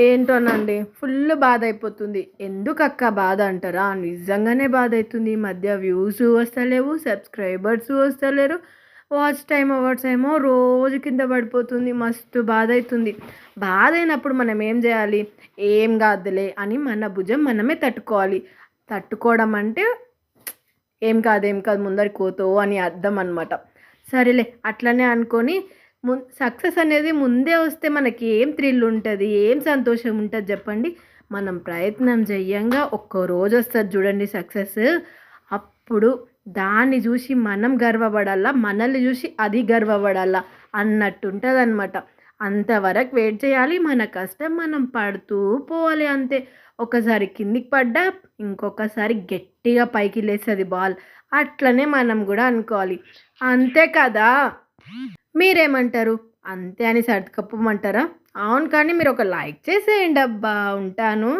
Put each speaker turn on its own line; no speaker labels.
ఏంటోనండి full బాధ అయిపోతుంది ఎందుకు అక్క బాధ అంటారా? నిజంగానే బాధ అవుతుంది మధ్య వ్యూస్ వస్తలేవు సబ్స్క్రైబర్స్ వస్తలేరు వాచ్ టైం అవర్స్ ఏమో రోజు కింద పడిపోతుంది. మస్తు బాధ అవుతుంది బాధ అయినప్పుడు మనం ఏం చేయాలి? ఏం కాదులే అని మన భుజం మనమే తట్టుకోవాలి. తట్టుకోవడం అంటే ఏం కాదు ఏం కాదు ముందరికి పోతావు అని అర్థం అనమాట సరేలే అట్లనే అనుకొని ము సక్సెస్ అనేది ముందే వస్తే మనకి ఏం థ్రిల్ ఉంటుంది ఏం సంతోషం ఉంటుంది చెప్పండి. మనం ప్రయత్నం చెయ్యంగా ఒక్క రోజు వస్తుంది చూడండి సక్సెస్ అప్పుడు దాన్ని చూసి మనం గర్వపడాలా మనల్ని చూసి అది గర్వపడాలా అన్నట్టు ఉంటుంది అనమాట అంతవరకు వెయిట్ చేయాలి మన కష్టం మనం పడుతూ పోవాలి అంతే. ఒకసారి కిందికి పడ్డా ఇంకొకసారి గట్టిగా పైకి లేస్తుంది బాల్ అట్లనే మనం కూడా అనుకోవాలి. అంతే కదా! మీరేమంటారు? అంతే అని సర్దుకప్పమంటారా అవును కానీ మీరు ఒక లైక్ చేసేయండి అబ్బా ఉంటాను.